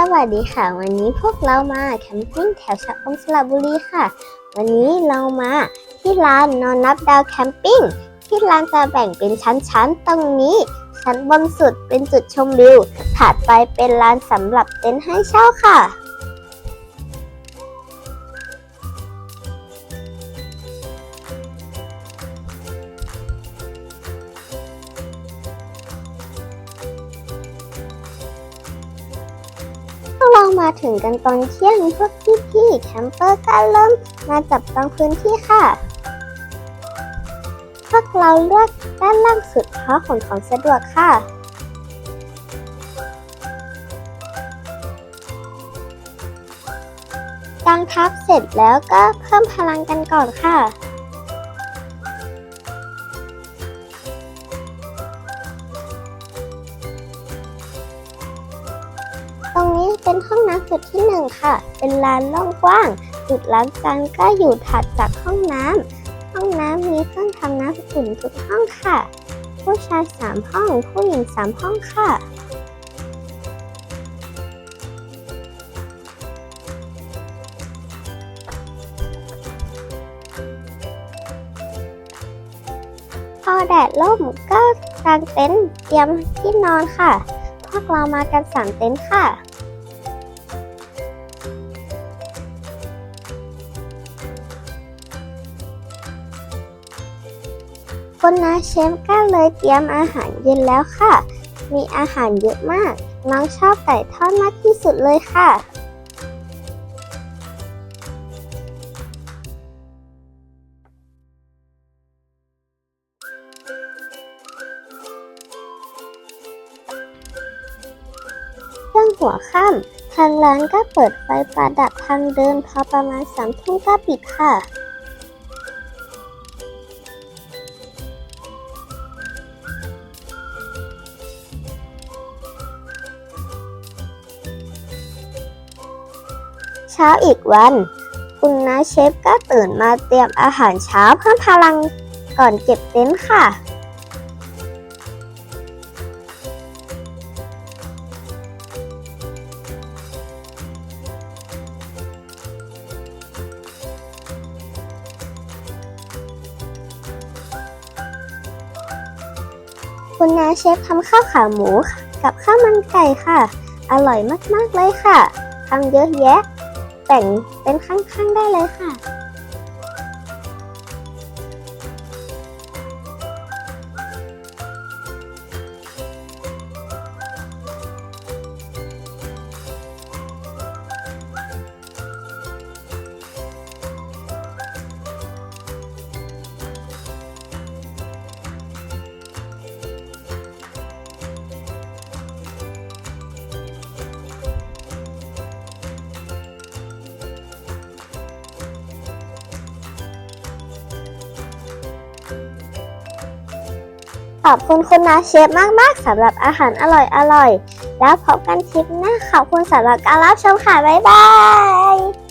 สวัสดีค่ะ วันนี้พวกเรามาแคมปิ้งแถวชะอมสระบุรีค่ะ วันนี้เรามาที่ลานนอนนับดาวแคมปิ้งที่ลานจะแบ่งเป็นชั้นๆ ตรงนี้ ชั้นบนสุดเป็นจุดชมวิว ถัดไปเป็นลานสำหรับเต็นท์ให้เช่าค่ะ มาถึงกันตอนเที่ยงพวกพี่ๆแคมเปอร์ก็เริ่มมาจับจองพื้นที่ค่ะ พวกเราเลือกด้านล่างสุดเพราะขนของสะดวกค่ะกางทับเสร็จแล้วก็เพิ่มพลังกันก่อนค่ะ เป็นห้องน้ำจุดที่หนึ่งค่ะ เป็นลานล่องกว้าง จุดล้างจานก็อยู่ถัดจากห้องน้ำห้องน้ำมีเครื่องทำน้ำอุ่นทุกห้องค่ะ ผู้ชายสามห้องผู้หญิงสามห้องค่ะพอแดดล่มก็กางเต็นท์เตรียมที่นอนค่ะ พวกเรามากันสามเต็นท์ค่ะ คุณนาเชฟก็เลยเตรียมอาหารเย็นแล้วค่ะ มีอาหารเยอะมาก น้องชอบไก่ทอดมากที่สุดเลยค่ะเรื่องหัวค่ำทางร้านก็เปิดไฟประดับทางเดินพอประมาณสามทุ่มก็ปิดค่ะ เช้าอีกวัน คุณน้าเชฟก็ตื่นมาเตรียมอาหารเช้าเพิ่มพลังก่อนเก็บเต็นท์ค่ะ คุณน้าเชฟทำข้าวขาหมูกับข้าวมันไก่ค่ะ อร่อยมาก ๆ เลยค่ะทำเยอะแยะ แต่งเป็นข้างๆได้เลยค่ะ ขอบคุณคุณนาเชฟมาก ๆสำหรับอาหารอร่อยๆ แล้วพบกันคลิปหน้าขอบคุณสำหรับการรับชมค่ะ บ๊ายบาย